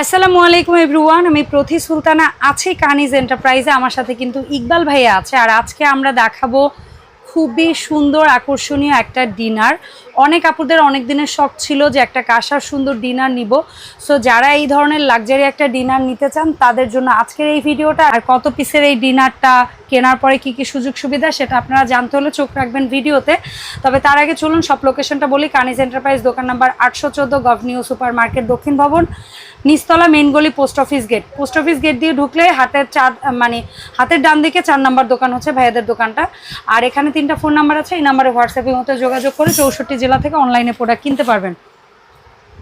আসসালামু আলাইকুম এভরিওয়ান, আমি প্রতি সুলতানা আছি কানিজ এন্টারপ্রাইজে। আমার সাথে কিন্তু ইকবাল ভাইয়া আছে। আর আজকে আমরা দেখাবো খুবই সুন্দর আকর্ষণীয় একটা ডিনার। অনেক আপুদের অনেক দিনের শখ ছিল যে একটা কাঁসার সুন্দর ডিনার নিব। সো যারা এই ধরনের লাক্সারি একটা ডিনার নিতে চান, তাদের জন্য আজকের এই ভিডিওটা আর কত পিসের এই ডিনারটা, কেনার পরে কি কি সুযোগ সুবিধা সেটা আপনারা জানতে হলে চোখ রাখবেন ভিডিওতে। তবে তার আগে চলুন, সব লোকেশনটা বলি। কানিজ এন্টারপ্রাইজ দোকান নাম্বার আটশো চোদ্দ গভনিউ সুপার মার্কেট দক্ষিণ ভবন। নিচতলা মেইন গলি post office gate post office gate দিয়ে ঢুকলে হাতের চার মানে হাতের ডান দিকে চার নাম্বার দোকান হচ্ছে ভাইয়াদের দোকানটা। আর এখানে তিনটা ফোন নাম্বার আছে, এই নাম্বারে হোয়াটসঅ্যাপের মতো যোগাযোগ করে চৌষট্টি জেলা থেকে অনলাইনে প্রোডাক্ট কিনতে পারবেন।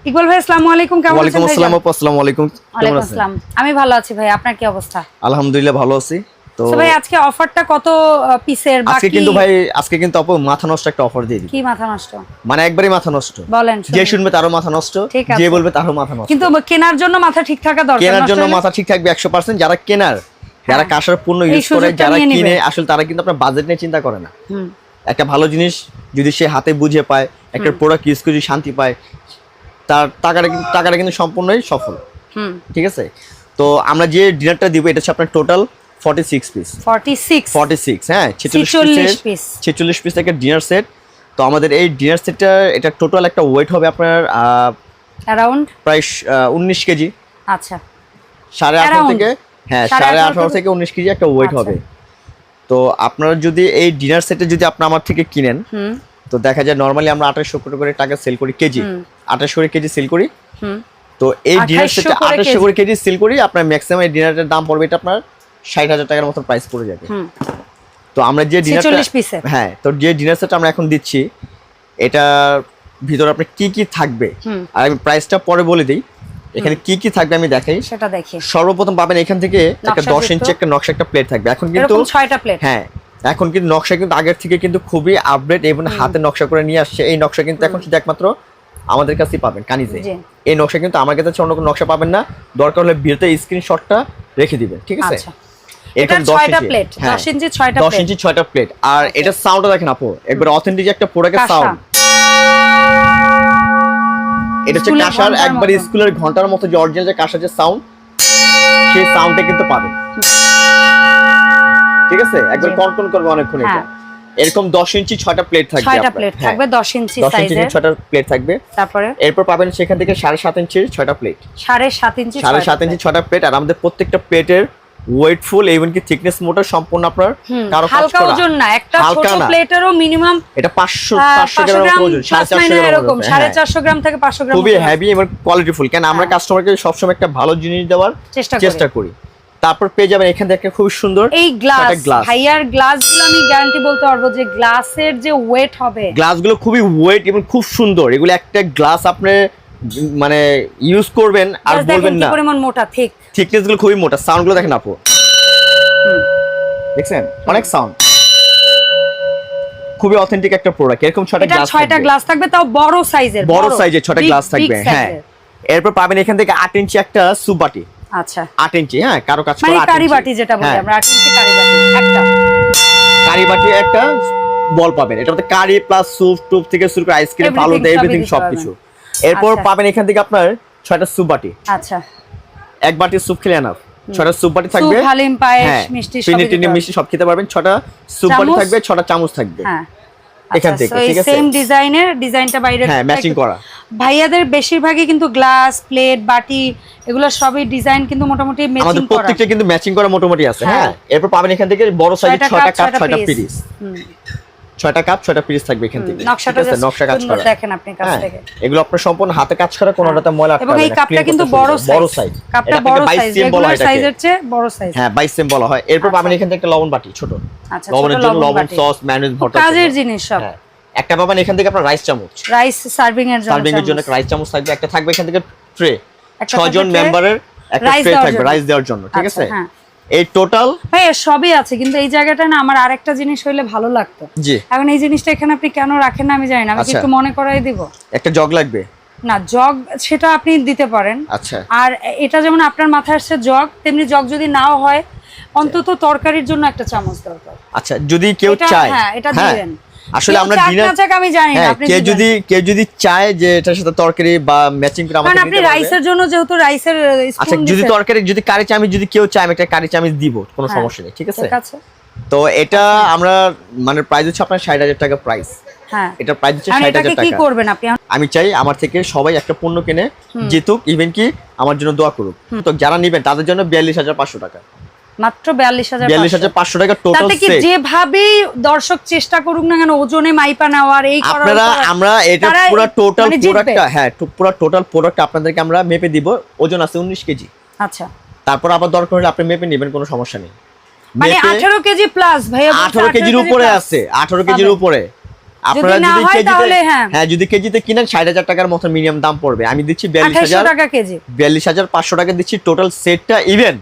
ইকবাল ভাই আসসালামু আলাইকুম কেমন ওয়ালাইকুম আসসালাম আপু আসসালামু আলাইকুম। কেমন ওয়ালাইকুম আছেন? আসসালাম। আমি ভালো আছি ভাই আপনার কি অবস্থা? আলহামদুলিল্লাহ ভালো আছি। তো ভাই আজকে অফারটা কত পিসের আজকে কিন্তু ভাই আজকে কিন্তু আপু মাথা নষ্ট একটা অফার দিয়ে দিই। কি মাথা নষ্ট? মানে একবারই মাথা নষ্ট। বলেন যে শুনবে তারও মাথা নষ্ট যে বলবে তারও মাথা নষ্ট। কিন্তু কেনার জন্য মাথা ঠিক থাকা দরকার কেনার জন্য মাথা ঠিক থাকবে একশো পার্সেন্ট যারা কেনার যারা হ্যাঁ। কাঁসার পণ্য ইউজ করে যারা কিনে আসলে তারা কিন্তু আপনার বাজেট নিয়ে চিন্তা করে না। হুম। একটা ভালো জিনিস যদি সে হাতে বুঝে পায় একটা প্রোডাক্ট ইউজ করে শান্তি পায় তার টাকাটা কিন্তু টাকাটা কিন্তু সম্পূর্ণই সফল। ঠিক আছে? তো আমরা যে ডিনারটা দিব এটা হচ্ছে আপনার total forty six piece forty six forty six হ্যাঁ ছেচল্লিশ 46 piece। ছেচল্লিশ পিস একটা ডিনার সেট তো আমাদের এই ডিনার সেটটা এটা টোটাল একটা ওয়েট হবে আপনার অ্যারাউন্ড প্রায় উনিশ কেজি। আচ্ছা। সাড়ে আঠারো থেকে হ্যাঁ সাড়ে আঠারো থেকে উনিশ কেজি একটা ওয়েট আচ্ছা। হবে। তো আপনারা যদি এই ডিনার সেটে যদি আপনি আমার থেকে কিনেন তো দেখা যায় নরমালি আমরা আঠাশশো করে টাকা সেল করি কেজি। আঠাশশো করে কেজি সেল করি। তো এই ডিনার 2800 সেটটা করে আঠাশশো কেজি। করে কেজি সেল করি আপনার ম্যাক্সিমাম এই ডিনারটার দাম পড়বে এটা আপনার ষাট হাজার টাকার মতো প্রাইস পড়ে যাবে। তো আমরা যে ডিনারটা 46 হ্যাঁ তো যে ডিনার সেটটা আমরা এখন দিচ্ছি এটার ভিতরে আপনি কি কি থাকবে? আর আমি প্রাইসটা পরে বলে দিই। এখানে কি কি থাকবে আমি দেখাই। সেটা দেখি। সর্বপ্রথম পাবেন এখান থেকে একটা নকশাযুক্ত। দশ ইঞ্চি একটা নকশা একটা প্লেট থাকবে। এখন কিন্তু এরকম ছয়টা প্লেট হ্যাঁ এখন কিন্তু নকশা কিন্তু আগের থেকে কিন্তু খুবই আপডেট এবং হাতে নকশা করে নিয়ে আসছে। এই নকশা কিন্তু এখন শুধু একমাত্র আমাদের কাছেই পাবেন কানিজে। এই নকশা কিন্তু আমার কাছে অন্য কোনো নকশা পাবেন না। দরকার হলে বিয়েতে স্ক্রিনশটটা রেখে দিবেন ঠিক আছে? আচ্ছা। এটা 10 ছয়টা ইঞ্চি। প্লেট হ্যাঁ, 10 ইঞ্চি ছয়টা 10 প্লেট ইঞ্চি প্লেট আর এটা সাউন্ডটা দেখেন আপু একবার অথেন্টিক একটা প্রোডাক্টের। সাউন্ড এটা হচ্ছে কাঁসার একবার স্কুলের ঘণ্টার মতো যে অরিজিনাল যে কাঁসার যে সাউন্ড সেই সাউন্ডটা কিন্তু পাবেন। ঠিক আছে? একবার। কনকন করবে অনেকক্ষণ এটা। হ্যাঁ। এরকম 10 ইঞ্চি ছয়টা প্লেট থাকবে ছয়টা প্লেট হ্যাঁ, থাকবে 10 ইঞ্চি 10 ইঞ্চি সাইজের ছয়টা প্লেট থাকবে। তারপরে? এরপর পাবেন সেখান থেকে সাড়ে সাত ইঞ্চির ছয়টা প্লেট সাড়ে সাত ইঞ্চি সাড়ে ছয়টা সাত ইঞ্চি plate। ছয়টা প্লেট আর আমাদের প্রত্যেকটা প্লেটের ওয়েটফুল এবং কি থিকনেস মোটর সম্পূর্ণ আপনার কারও কাজ হালকা করা। ওজন না একটা ছোট প্লেটেরও মিনিমাম এটা পাঁচশো পাঁচশো পাঁচশো গ্রাম গ্রাম ওজন সাড়ে plus চারশো minus গ্রাম এরকম ওজন, সাড়ে হ্যাঁ। চারশো গ্রাম থেকে পাঁচশো গ্রাম খুবই হেভি এবং কোয়ালিটিফুল কেন আমরা হ্যাঁ। কাস্টমারকে সবসময় একটা ভালো জিনিস দেওয়ার চেষ্টা করি। চেষ্টা করি। তারপর পেয়ে যাবেন এখান থেকে খুব সুন্দর এই গ্লাস গ্লাস ভাইয়ারগুলো আমি গ্যারান্টি বলতে পারব যে গ্লাসের যে ওয়েট হবে। গ্লাসগুলো খুবই ওয়েট এবং খুব সুন্দর। এগুলো একটা গ্লাস আপনি উম, মানে ইউজ করবেন আর বলবেন না। পরিমাণ মোটা ঠিক। থিকনেসগুলো খুবই মোটা সাউন্ডগুলো দেখেন আপু। দেখছেন? অনেক সাউন্ড খুবই অথেন্টিক একটা প্রোডাক্ট এরকম এটা গ্লাস ছয়টা গ্লাস থাকবে তাও বড় সাইজের বড় সাইজের ছয়টা গ্লাস থাকবে হ্যাঁ। এরপর পাবেন এখান থেকে আট ইঞ্চি একটা সুপ বাটি। আচ্ছা। আট ইঞ্চি হ্যাঁ কারও কাজ মানে করা কারি বাটি যেটা বলি হ্যাঁ, আমরা আট ইঞ্চি কারি বাটি একটা। কারি বাটি একটা বল পাবেন এটা মধ্যে কারি প্লাস স্যুপ টুপ থেকে শুরু করে আইসক্রিম ভালো দেয় এভরিথিং সবকিছু। এরপর আচ্ছা। পাবেন এখান থেকে আপনার ছয়টা স্যুপ বাটি। আচ্ছা। এক বাটি স্যুপ খেলে এনাফ ছয়টা স্যুপ বাটি থাকবে। হালিম পায়েস হ্যাঁ মিষ্টি সবই টিনি মিষ্টি সব খেতে পারবেন। ছটা স্যুপ বাটি থাকবে ছটা চামচ থাকবে। হ্যাঁ। এখান আচ্ছা, থেকে, ঠিক আছে? সেম ডিজাইনের ডিজাইনটা বাইরে হ্যাঁ ম্যাচিং করা। ভাইয়াদের বেশিরভাগই কিন্তু গ্লাস প্লেট বাটি এগুলো সবই ডিজাইন কিন্তু মোটামুটি ম্যাচিং করা। প্রত্যেকটা কিন্তু ম্যাচিং করা মোটামুটি আছে হ্যাঁ। হ্যাঁ। এরপর পাবেন এখান থেকে বড় সাইজের ছয়টা কাপ পিস পিস ছয়টা কাপ ছয়টা পিস থাকবে এখান থেকে। নকশাটা নকশা কাজ করা। দেখেন আপনি কাছ হ্যাঁ, থেকে। এগুলো আপনার সম্পূর্ণ হাতে কাজ করা কোনোটাতে ময়লা এবং এই কাপটা কিন্তু বড়। বড় সাইজ কাপটা বড় সাইজ রেগুলার সাইজের চেয়ে বড় সাইজ হ্যাঁ 22 সেম বলা হয়। এরপর আচ্ছা। পাবেন এখান থেকে একটা লবণ বাটি ছোট। আচ্ছা লবণের জন্য লবণ সস ম্যায়োনিজ ভর্তা কাজের জিনিস সব। হ্যাঁ। একটা পাবেন এখান থেকে আপনার রাইস চামচ। রাইস সার্ভিং এর জন্য সার্ভিং এর জন্য রাইস চামচ থাকবে। একটা থাকবে এখান থেকে ট্রে ছয়জন মেম্বারের একটা ট্রে থাকবে রাইস দেওয়ার জন্য ঠিক আচ্ছা, আছে? হ্যাঁ। এই টোটাল ভাই সবই আছে কিন্তু এই জায়গাটা না আমার আরেকটা জিনিস হইলে ভালো লাগতো। জি। এখন এই জিনিসটা এখানে আপনি কেন রাখেন না আমি জানি না আমি আচ্ছা। একটু মনে করাই দিব? একটা জগ লাগবে? না জগ সেটা আপনি দিতে পারেন। আচ্ছা। আর এটা যেমন আপনার মাথায় আসছে জগ তেমনি জগ যদি নাও হয় অন্তত তরকারির জন্য একটা চামচ দরকার। আচ্ছা যদি কেউ চায়। হ্যাঁ, এটা হ্যাঁ। দিবেন। আসলে আমরা ডিনার আমি জানি না হ্যাঁ আপনি কেউ যদি কেউ যদি চায় যে এটার সাথে তরকারি বা ম্যাচিং করে আমাকে আপনি রাইসের জন্য যেহেতু রাইসের আচ্ছা যদি তরকারি যদি কারি চামিচ যদি কেউ চায় আমি একটা কারি চামিচ দিব কোনো হ্যাঁ। সমস্যা নেই ঠিক আছে? তো এটা আমরা মানে প্রাইস হচ্ছে আপনার ষাট হাজার টাকা প্রাইস হ্যাঁ। এটা প্রাইস হচ্ছে ষাট হাজার টাকা। করবেন আপনি? আমি চাই আমার থেকে সবাই একটা পণ্য কিনে জিতুক ইভেন কি আমার জন্য দোয়া করুক। তো যারা নিবেন তাদের জন্য বিয়াল্লিশ হাজার পাঁচশো টাকা। মাত্র বিয়াল্লিশ হাজার বিয়াল্লিশ হাজার পাঁচশো টাকা টোটাল তাতে কি যেভাবেই দর্শক চেষ্টা করুক না কেন ওজনে মাইপা নেওয়ার এই আপনারা আমরা এটা পুরো টোটাল মানে প্রোডাক্টটা হ্যাঁ পুরো টোটাল প্রোডাক্ট আপনাদেরকে আমরা মেপে দিব ওজন আছে উনিশ কেজি। আচ্ছা। তারপর আবার দরকার হলে আপনি মেপে নেবেন কোনো সমস্যা নেই। মানে মেপে আঠারো কেজি প্লাস বলছে আঠারো কেজির উপরে আছে আঠারো কেজির উপরে। আপনারা যদি হয় কেজিতে হ্যাঁ। যদি কেজিতে কিনেন ষাট হাজার টাকার মতো মিনিমাম দাম পড়বে। আমি দিচ্ছি টাকা কেজি। দিচ্ছি টোটাল সেটটা ইভেন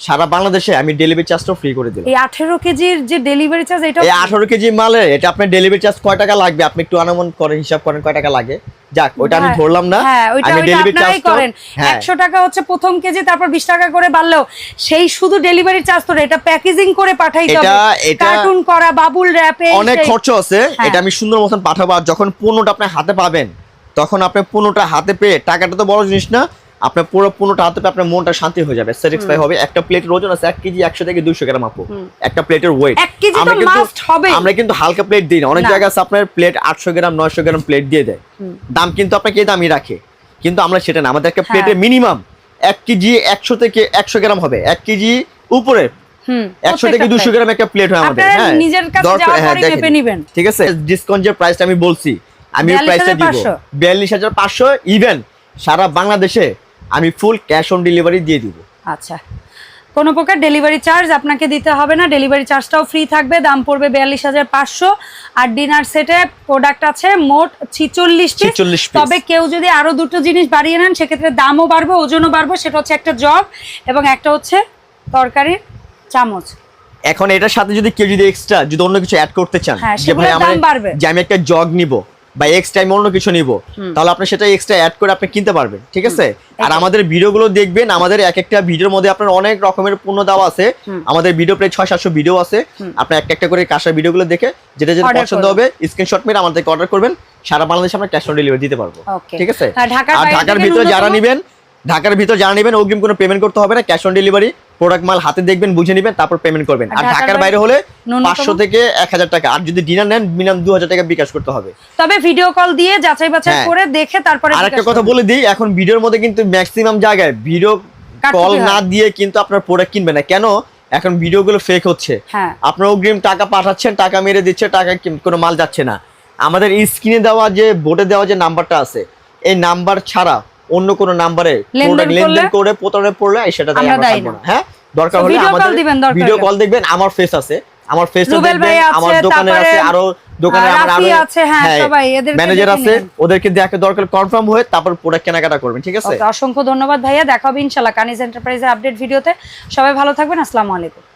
সারা বাংলাদেশে আমি ডেলিভারি চার্জটাও ফ্রি করে দিলাম। এই আঠেরো কেজির যে ডেলিভারি চার্জ এটা এই আঠারো কেজি মালে এটা আপনার ডেলিভারি চার্জ কয় টাকা লাগবে? আপনি একটু অনুমান করেন হিসাব করেন কয় টাকা লাগে। যাক ওটা আমি হ্যাঁ, ধরলাম না। হ্যাঁ আমি ডেলিভারি চার্জ করেন। হ্যাঁ। একশো টাকা হচ্ছে প্রথম কেজি তারপর বিশ টাকা করে বাড়লেও সেই শুধু ডেলিভারি চার্জ তো এটা প্যাকেজিং করে পাঠাই হবে। এটা- এটা- কার্টুন করা বাবুল র্যাপে অনেক খরচ আছে। হ্যাঁ। এটা আমি সুন্দর মতন পাঠাবো। আর যখন পণ্যটা আপনি হাতে পাবেন তখন আপনি পণ্যটা হাতে পেয়ে টাকাটা তো বড় জিনিস না আপনার পুরো পণ্যটা হাতে আপনার মনটা শান্তি হয়ে যাবে স্যাটিসফাই হবে। একটা প্লেটের ওজন আছে এক কেজি একশো থেকে দুশো গ্রাম আপু। একটা প্লেটের ওয়েট আমরা কিন্তু আমরা কিন্তু হালকা প্লেট দিই না। অনেক না। জায়গায় আছে আপনার প্লেট আটশো গ্রাম নয়শো গ্রাম প্লেট দিয়ে দেয়। দাম কিন্তু আপনাকে এই দামই রাখে। কিন্তু আমরা সেটা না। আমাদের একটা হ্যাঁ। প্লেটে মিনিমাম এক কেজি একশো থেকে একশো গ্রাম হবে। এক কেজি উপরে একশো থেকে দুশো গ্রাম একটা প্লেট হয় আমাদের। হ্যাঁ। হ্যাঁ। ঠিক আছে? ডিসকাউন্ট যে প্রাইসটা আমি বলছি আমি প্রাইসটা দিব। বিয়াল্লিশ হাজার পাঁচশো ইভেন সারা বাংলাদেশে আমি ফুল ক্যাশ অন ডেলিভারি দিয়ে দিব। আচ্ছা। কোনো প্রকার ডেলিভারি চার্জ আপনাকে দিতে হবে না। ডেলিভারি চার্জটাও ফ্রি থাকবে দাম পড়বে বিয়াল্লিশ হাজার পাঁচশো। আর ডিনার সেটে প্রোডাক্ট আছে মোট ছিচল্লিশ পিস তবে কেউ যদি আরও দুটো জিনিস বাড়িয়ে নেন সেক্ষেত্রে দামও বাড়বে ওজনও বাড়বে। সেটা হচ্ছে একটা জগ এবং একটা হচ্ছে তরকারির চামচ। এখন এটার সাথে যদি কেউ যদি এক্সট্রা যদি অন্য কিছু অ্যাড করতে চান হ্যাঁ, যে ভাই সেগুলোর আমার দাম বাড়বে। যে আমি একটা জগ নিব বা এক্সট্রা আমি অন্য কিছু নিব তাহলে আপনি সেটা এক্সট্রা অ্যাড করে আপনি কিনতে পারবেন ঠিক আছে? আর আমাদের ভিডিওগুলো দেখবেন আমাদের এক একটা ভিডিওর মধ্যে আপনার অনেক রকমের পণ্য দেওয়া আছে। আমাদের ভিডিও প্রায় ছয় সাতশো ভিডিও আছে। আপনি এক একটা করে কাঁসার ভিডিওগুলো দেখে যেটা যেটা পছন্দ হবে স্ক্রিনশট মেরে আমাদেরকে অর্ডার করবেন সারা বাংলাদেশে আমরা ক্যাশ অন ডেলিভারি দিতে পারব। ঠিক আছে? আর ঢাকার ভিতরে যারা নিবেন ঢাকার ভিতর যারা নেবেন অগ্রিম কোনো পেমেন্ট করতে হবে না ক্যাশ অন ডেলিভারি প্রোডাক্ট মাল হাতে দেখবেন বুঝে নেবেন তারপর পেমেন্ট করবেন। আর ঢাকার বাইরে হলে পাঁচশো থেকে এক হাজার টাকা। আর যদি ডিনার নেন মিনিমাম দু হাজার টাকা বিকাশ করতে হবে। তবে ভিডিও কল দিয়ে যাচাই বাছাই হ্যাঁ। করে দেখে তারপরে আর একটা কথা বলে দিই এখন ভিডিওর মধ্যে কিন্তু ম্যাক্সিমাম জায়গায় ভিডিও কল না দিয়ে কিন্তু আপনার প্রোডাক্ট কিনবে না। কেন? এখন ভিডিওগুলো ফেক হচ্ছে। হ্যাঁ। আপনার অগ্রিম টাকা পাঠাচ্ছেন টাকা মেরে দিচ্ছে টাকা কোনো মাল যাচ্ছে না। আমাদের স্ক্রিনে দেওয়া যে বোর্ডে দেওয়া যে নাম্বারটা আছে এই নাম্বার ছাড়া অন্য কোনো নাম্বারে লেনদেন? করে প্রতারণা পড়লে সেটা দায়ী আমরা থাকব না। হ্যাঁ দরকার হলে আমাদের দিবেন দরকার ভিডিও কল দেখবেন আমার ফেস আছে আমার ফেস দেখবেন আমার দোকানে আছে আরও দোকানে আমার আরও আছে, হ্যাঁ, সবাই, এদেরকে ম্যানেজার আছে। ওদেরকে দেখে দরকার কনফার্ম হয়ে তারপর প্রোডাক্ট কেনাকাটা করবেন ঠিক আছে অসংখ্য ধন্যবাদ ভাইয়া দেখা হবে ইনশাল্লাহ কানিজ এন্টারপ্রাইজের আপডেট ভিডিওতে সবাই ভালো থাকবেন আসসালামু আলাইকুম